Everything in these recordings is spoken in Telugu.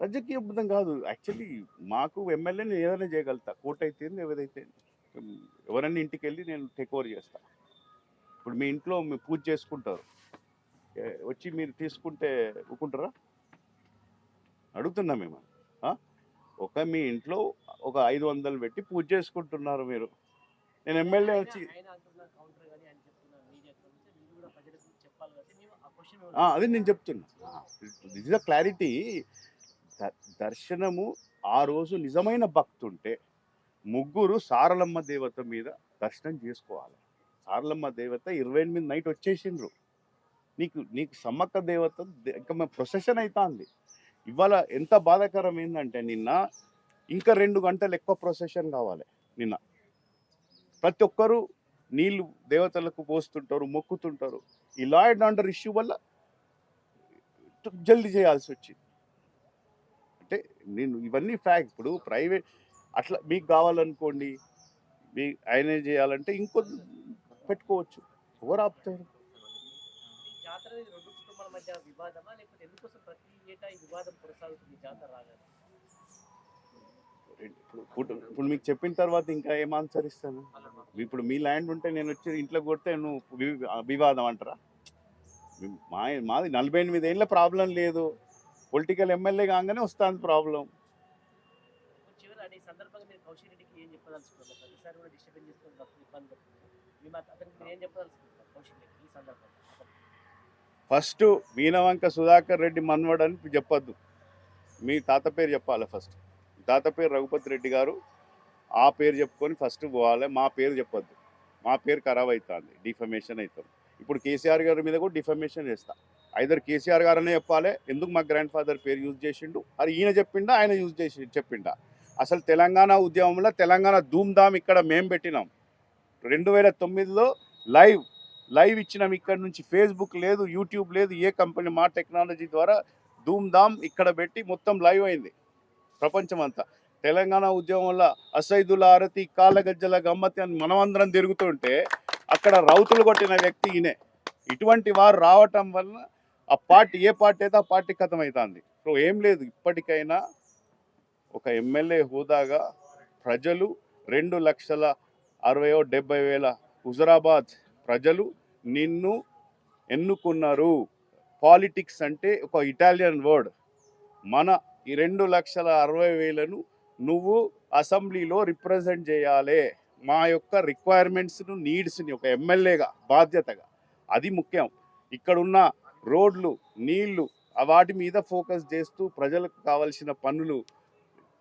రాజకీయబద్ధం కాదు. యాక్చువల్లీ మాకు ఎమ్మెల్యేని ఏదైనా చేయగలుగుతా. కోర్టు అయితే ఏదైతే ఎవరన్నా ఇంటికి వెళ్ళి నేను టేక్ ఓవర్ చేస్తా. ఇప్పుడు మీ ఇంట్లో మీరు పూజ చేసుకుంటారు. వచ్చి మీరు తీసుకుంటే ఊకుంటారా అడుగుతున్నా మేము? ఒక మీ ఇంట్లో ఒక ఐదు వందలు పెట్టి పూజ చేసుకుంటున్నారు మీరు. నేను ఎమ్మెల్యే వచ్చి అది నేను చెప్తున్నా. దిస్ ఇస్ క్లారిటీ దర్శనము ఆ రోజు నిజమైన భక్తుంటే ముగ్గురు సారలమ్మ దేవత మీద దర్శనం చేసుకోవాలి. సారలమ్మ దేవత ఇరవై ఎనిమిది నైట్ వచ్చేసిండ్రు. నీకు నీకు సమ్మక్క దేవత దే- ఇంకా మేము ప్రొసెషన్ అవుతుంది ఇవాళ ఎంత బాధాకరం ఏంటంటే నిన్న ఇంకా రెండు గంటలు ఎక్కువ ప్రొసెషన్ కావాలి నిన్న. ప్రతి ఒక్కరు నీళ్ళు దేవతలకు పోస్తుంటారు మొక్కుతుంటారు. ఈ లా అండ్ ఆర్డర్ ఇష్యూ వల్ల జల్దీ చేయాల్సి వచ్చింది. అంటే నేను ఇవన్నీ ఫ్యాక్ట్ ఇప్పుడు ప్రైవేట్ అట్లా మీకు కావాలనుకోండి మీ ఆయనే చేయాలంటే ఇంకో పెట్టుకోవచ్చు. ఎవరు ఆపుతారు? ఇప్పుడు ఇప్పుడు మీకు చెప్పిన తర్వాత ఇంకా ఏం ఆన్సర్ ఇస్తాను ఇప్పుడు మీ ల్యాండ్ ఉంటే నేను వచ్చి ఇంట్లో కొడితే నువ్వు వివాదం అంటారా? మా మాది నలభై ఎనిమిది ఏళ్ళ ప్రాబ్లం లేదు. పొలిటికల్ ఎమ్మెల్యే కాగానే వస్తుంది ప్రాబ్లం. ఫస్ట్ వీణవంక సుధాకర్ రెడ్డి మన్వడ్ అని చెప్పొద్దు. మీ తాత పేరు చెప్పాలి ఫస్ట్. తాత పేరు రఘుపతి రెడ్డి గారు. ఆ పేరు చెప్పుకొని ఫస్ట్ పోవాలి. మా పేరు చెప్పొద్దు. మా పేరు ఖరాబ్ అవుతుంది డిఫమేషన్ అవుతుంది ఇప్పుడు కేసీఆర్ గారి మీద కూడా డిఫమేషన్ చేస్తా. ఐదర్ కేసీఆర్ గారనే చెప్పాలి. ఎందుకు మా గ్రాండ్ ఫాదర్ పేరు యూజ్ చేసిండు? అది ఈయన చెప్పిండా ఆయన యూజ్ చేసి చెప్పిండా? అసలు తెలంగాణ ఉద్యమంలో తెలంగాణ ధూమ్ధామ్ ఇక్కడ మేము పెట్టినాం. రెండు వేల తొమ్మిదిలో లైవ్ లైవ్ ఇచ్చినాం ఇక్కడ నుంచి. ఫేస్బుక్ లేదు యూట్యూబ్ లేదు ఏ కంపెనీ మా టెక్నాలజీ ద్వారా ధూమ్ ధామ్ ఇక్కడ పెట్టి మొత్తం లైవ్ అయింది. ప్రపంచం అంతా. తెలంగాణ ఉద్యమంలో అసైదుల అరతి కాళ్ళగజ్జల గమ్మతి అని మనమందరం తిరుగుతుంటే అక్కడ రౌతులు కొట్టిన వ్యక్తి ఈయనే. ఇటువంటి వారు రావటం వలన ఆ పార్టీ ఏ పార్టీ అయితే ఆ పార్టీ కథం అవుతుంది సో ఏం లేదు. ఇప్పటికైనా ఒక ఎమ్మెల్యే హోదాగా ప్రజలు రెండు లక్షల అరవయో డెబ్బై వేల హుజరాబాద్ ప్రజలు నిన్ను ఎన్నుకున్నారు. పాలిటిక్స్ అంటే ఒక ఇటాలియన్ వర్డ్. మన ఈ రెండు లక్షల అరవై వేలను నువ్వు అసెంబ్లీలో రిప్రజెంట్ చేయాలి. మా యొక్క రిక్వైర్మెంట్స్ను నీడ్స్ని ఒక ఎమ్మెల్యేగా బాధ్యతగా. అది ముఖ్యం. ఇక్కడున్న రోడ్లు నీళ్ళు వాటి మీద ఫోకస్ చేస్తూ ప్రజలకు కావాల్సిన పనులు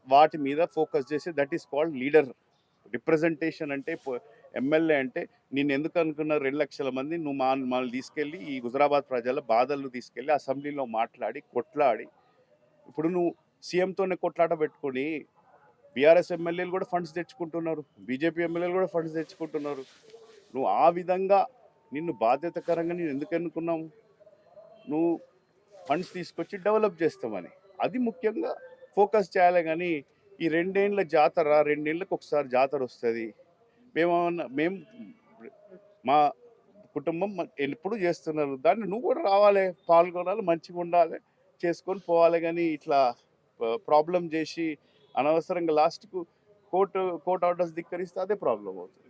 వాటి మీద ఫోకస్ చేసి that is called leader representation అంటే ఎమ్మెల్యే అంటే నేను ఎందుకు అనుకున్న రెండు లక్షల మంది నువ్వు మా మనల్ని తీసుకెళ్ళి ఈ హుజరాబాద్ ప్రజల బాధలు తీసుకెళ్ళి అసెంబ్లీలో మాట్లాడి కొట్లాడి. ఇప్పుడు నువ్వు సీఎంతోనే కొట్లాట పెట్టుకొని బీఆర్ఎస్ ఎమ్మెల్యేలు కూడా ఫండ్స్ తెచ్చుకుంటున్నారు బీజేపీ ఎమ్మెల్యేలు కూడా ఫండ్స్ తెచ్చుకుంటున్నారు. నువ్వు ఆ విధంగా నిన్ను బాధ్యతకరంగా నేను ఎందుకు అనుకున్నావు నువ్వు ఫండ్స్ తీసుకొచ్చి డెవలప్ చేస్తామని అది ముఖ్యంగా ఫోకస్ చేయాలి కానీ ఈ రెండేళ్ళ జాతర రెండేళ్ళకి ఒకసారి జాతర వస్తుంది. మేమన్నా మేము మా కుటుంబం ఎప్పుడు చేస్తున్నారు. దాన్ని నువ్వు కూడా రావాలి పాల్గొనాలి మంచిగా ఉండాలి చేసుకొని పోవాలి కానీ ఇట్లా ప్రాబ్లం చేసి అనవసరంగా లాస్ట్కు కోర్టు కోర్ట్ ఆర్డర్స్ ధిక్కరిస్తే అదే ప్రాబ్లం అవుతుంది.